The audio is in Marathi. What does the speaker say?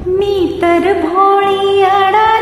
मी तर भोळी अडा